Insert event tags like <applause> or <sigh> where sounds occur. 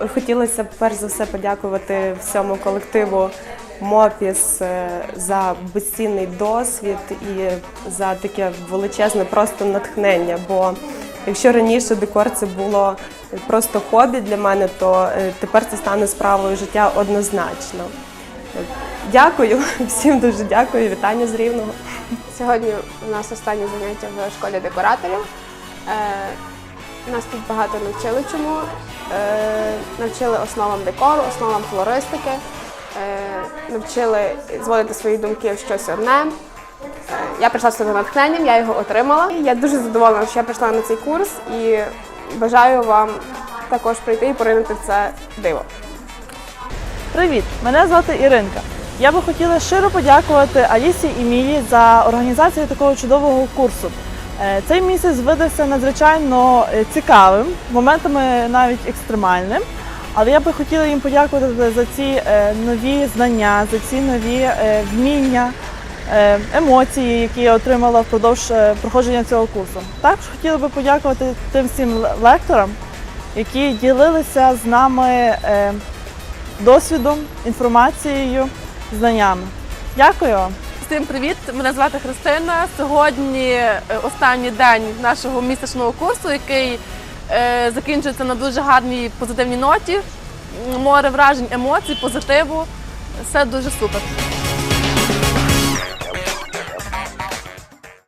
Хотілося б перш за все подякувати всьому колективу МОПІС е, за безцінний досвід і за таке величезне просто натхнення. Бо якщо раніше декор це було просто хобі для мене, то е, тепер це стане справою життя однозначно. Е, Дякую <laughs> всім дуже дякую. Вітання з рівного. Сьогодні у нас останнє заняття в школі декораторів. Нас тут багато навчили чому. Е, навчили основам декору, основам флористики, е, навчили зводити свої думки в щось одне. Е, я прийшла з цим натхненням, я його отримала. Я дуже задоволена, що я прийшла на цей курс і бажаю вам також прийти і поринути в це диво. Привіт! Мене звати Іринка. Я би хотіла щиро подякувати Алісі і Мії за організацію такого чудового курсу. Е, Цей місяць видався надзвичайно е, цікавим, моментами навіть екстремальним. Але я би хотіла їм подякувати за ці е, нові знання, за ці нові вміння, емоції, які я отримала впродовж проходження цього курсу. Також хотіла би подякувати тим всім лекторам, які ділилися з нами досвідом, інформацією, знаннями. Дякую вам! Всім привіт! Мене звати Христина. Сьогодні е, останній день нашого місячного курсу, який е, закінчується на дуже гарній позитивній ноті. Море вражень, емоцій, позитиву. Все дуже супер.